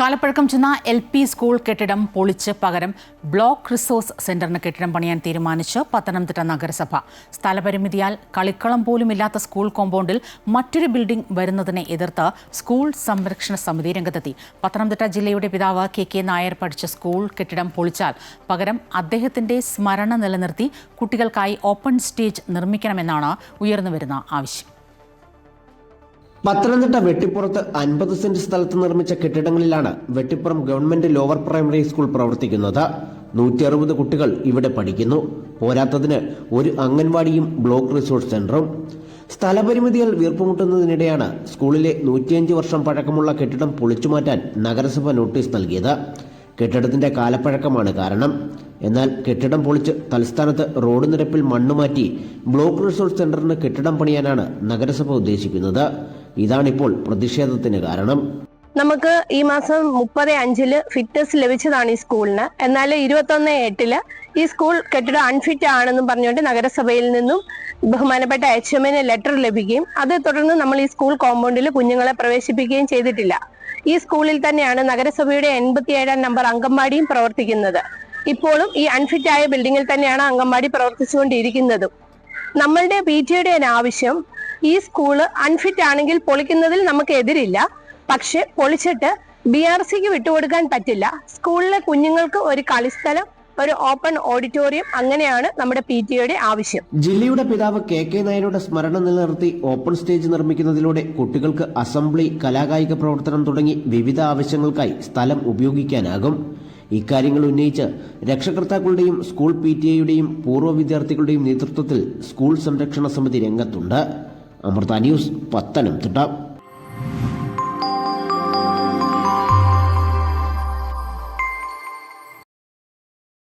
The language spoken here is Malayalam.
കാലപ്പഴക്കം ചെന്ന എൽ പി സ്കൂൾ കെട്ടിടം പൊളിച്ച് പകരം ബ്ലോക്ക് റിസോഴ്സ് സെന്ററിന് കെട്ടിടം പണിയാൻ തീരുമാനിച്ച് പത്തനംതിട്ട നഗരസഭ. സ്ഥലപരിമിതിയാൽ കളിക്കളം പോലും ഇല്ലാത്ത സ്കൂൾ കോമ്പൗണ്ടിൽ മറ്റൊരു ബിൽഡിംഗ് വരുന്നതിനെ എതിർത്ത് സ്കൂൾ സംരക്ഷണ സമിതി രംഗത്തെത്തി. പത്തനംതിട്ട ജില്ലയുടെ പിതാവ് കെ കെ നായർ പഠിച്ച സ്കൂൾ കെട്ടിടം പൊളിച്ചാൽ പകരം അദ്ദേഹത്തിന്റെ സ്മരണ നിലനിർത്തി കുട്ടികൾക്കായി ഓപ്പൺ സ്റ്റേജ് നിർമ്മിക്കണമെന്നാണ് ഉയർന്നുവരുന്ന ആവശ്യം. പത്തനംതിട്ട വെട്ടിപ്പുറത്ത് അൻപത് സെന്റ് സ്ഥലത്ത് നിർമ്മിച്ച കെട്ടിടങ്ങളിലാണ് Vettippuram government lower primary school പ്രവർത്തിക്കുന്നത്. നൂറ്റി അറുപത് കുട്ടികൾ ഇവിടെ പഠിക്കുന്നു. പോരാത്തതിന് ഒരു അംഗൻവാടിയും ബ്ലോക്ക് റിസോഴ്സ് സെന്ററും. സ്ഥലപരിമിതികൾ വീർപ്പുമുട്ടുന്നതിനിടെയാണ് സ്കൂളിലെ നൂറ്റിയഞ്ച് വർഷം പഴക്കമുള്ള കെട്ടിടം പൊളിച്ചുമാറ്റാൻ നഗരസഭ നോട്ടീസ് നൽകിയത്. കെട്ടിടത്തിന്റെ കാലപ്പഴക്കമാണ് കാരണം. എന്നാൽ കെട്ടിടം പൊളിച്ച് തലസ്ഥാനത്ത് റോഡ് നിരപ്പിൽ മണ്ണുമാറ്റി ബ്ലോക്ക് റിസോഴ്സ് സെന്ററിന് കെട്ടിടം പണിയാനാണ് നഗരസഭ ഉദ്ദേശിക്കുന്നത്. ഇതാണിപ്പോൾ പ്രതിഷേധത്തിന് കാരണം. നമുക്ക് ഈ മാസം മുപ്പത് അഞ്ചിൽ ഫിറ്റ്നസ് ലഭിച്ചതാണ് ഈ സ്കൂളിന്. എന്നാൽ ഇരുപത്തൊന്ന് എട്ടിൽ ഈ സ്കൂൾ കെട്ടിടം അൺഫിറ്റ് ആണെന്നും പറഞ്ഞുകൊണ്ട് നഗരസഭയിൽ നിന്നും ബഹുമാനപ്പെട്ട എച്ച് എമ്മിന് ലെറ്റർ ലഭിക്കുകയും അത് തുടർന്ന് നമ്മൾ ഈ സ്കൂൾ കോമ്പൗണ്ടിൽ കുഞ്ഞുങ്ങളെ പ്രവേശിപ്പിക്കുകയും ചെയ്തിട്ടില്ല. ഈ സ്കൂളിൽ തന്നെയാണ് നഗരസഭയുടെ എൺപത്തിയേഴാം നമ്പർ അംഗൻവാടിയും പ്രവർത്തിക്കുന്നത്. ഇപ്പോഴും ഈ അൺഫിറ്റ് ആയ ബിൽഡിങ്ങിൽ തന്നെയാണ് അംഗൻവാടി പ്രവർത്തിച്ചുകൊണ്ടിരിക്കുന്നതും. നമ്മളുടെ പി ടിയുടെ ആവശ്യം ഈ സ്കൂൾ അൺഫിറ്റ് ആണെങ്കിൽ പൊളിക്കുന്നതിൽ നമുക്ക് എതിരില്ല. പക്ഷെ പൊളിച്ചിട്ട് ബി ആർ സിക്ക് വിട്ടുകൊടുക്കാൻ പറ്റില്ല. സ്കൂളിലെ കുഞ്ഞുങ്ങൾക്ക് ഒരു കളിസ്ഥലം ഒരു ഓപ്പൺ ഓഡിറ്റോറിയം അങ്ങനെയാണ് നമ്മുടെ പി ടിയുടെ ആവശ്യം. ജില്ലയുടെ പിതാവ് കെ കെ നായരുടെ സ്മരണ നിലനിർത്തി ഓപ്പൺ സ്റ്റേജ് നിർമ്മിക്കുന്നതിലൂടെ കുട്ടികൾക്ക് അസംബ്ലി കലാകായിക പ്രവർത്തനം തുടങ്ങി വിവിധ ആവശ്യങ്ങൾക്കായി സ്ഥലം ഉപയോഗിക്കാനാകും. ഇക്കാര്യങ്ങൾ ഉന്നയിച്ച് രക്ഷകർത്താക്കളുടെയും സ്കൂൾ പി ടി എയുടെയും പൂർവ വിദ്യാർത്ഥികളുടെയും നേതൃത്വത്തിൽ സ്കൂൾ സംരക്ഷണ സമിതി രംഗത്തുണ്ട്. അമൃത ന്യൂസ് പത്തനംതിട്ട